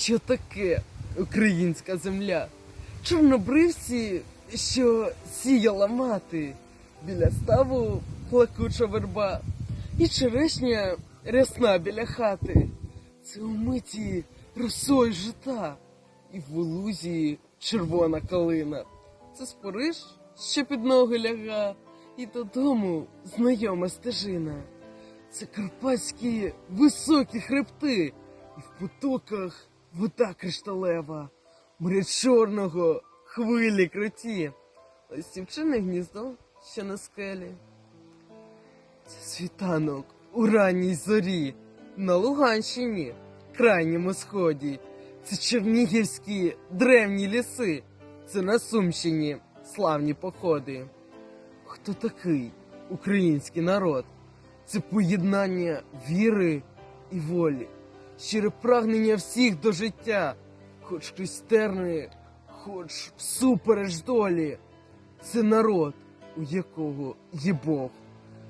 Що таке українська земля? Чорнобривці, що сіяла мати, біля ставу плакуча верба, і черешня рясна біля хати. Це умиті росою жита, і в лузі червона калина. Це спориш, що під ноги ляга, і додому знайома стежина. Це карпатські високі хребти, і в потоках вода кришталева, моря чорного, хвилі круті, Ось листівчине гніздо, що на скелі. Це світанок у ранній зорі, на Луганщині, крайньому сході. Це чернігівські древні ліси, це на Сумщині славні походи. Хто такий український народ? Це поєднання віри і волі, щире прагнення всіх до життя, хоч хтось хоч всупереч долі. Це народ, у якого є Бог,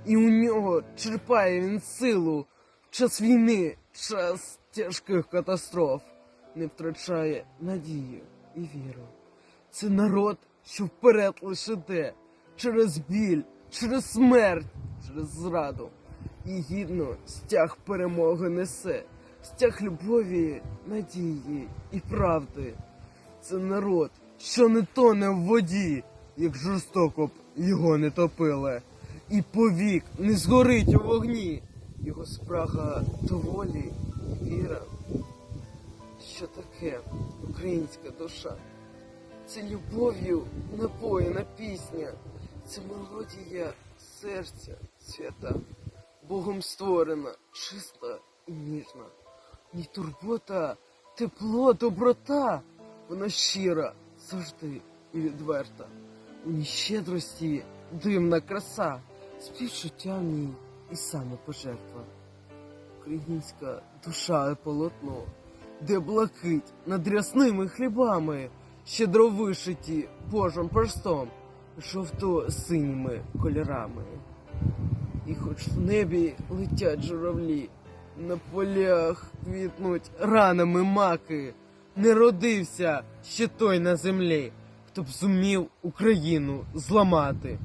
і у нього черпає він силу час війни, час тяжких катастроф, не втрачає надію і віру. Це народ, що вперед лише йде через біль, через смерть, через зраду. І гідно стяг перемоги несе, стяг любові, надії і правди. Це народ, що не тоне в воді, як жорстоко б його не топили, і повік не згорить у вогні. Його спрага до волі і віра. Що таке українська душа? Це любов'ю напоєна пісня, це мелодія серця свята, Богом створена, чиста і ніжна. Ні турбота, тепло, доброта, вона щира, завжди і відверта. У ній щедрості дивна краса, співчуття в ній і самопожертва. Українська душа і полотно, де блакить над рясними хлібами, щедро вишиті Божим перстом, жовто-синіми кольорами. І хоч в небі летять журавлі, на полях квітнуть ранами маки, не родився ще той на землі, хто б зумів Україну зламати.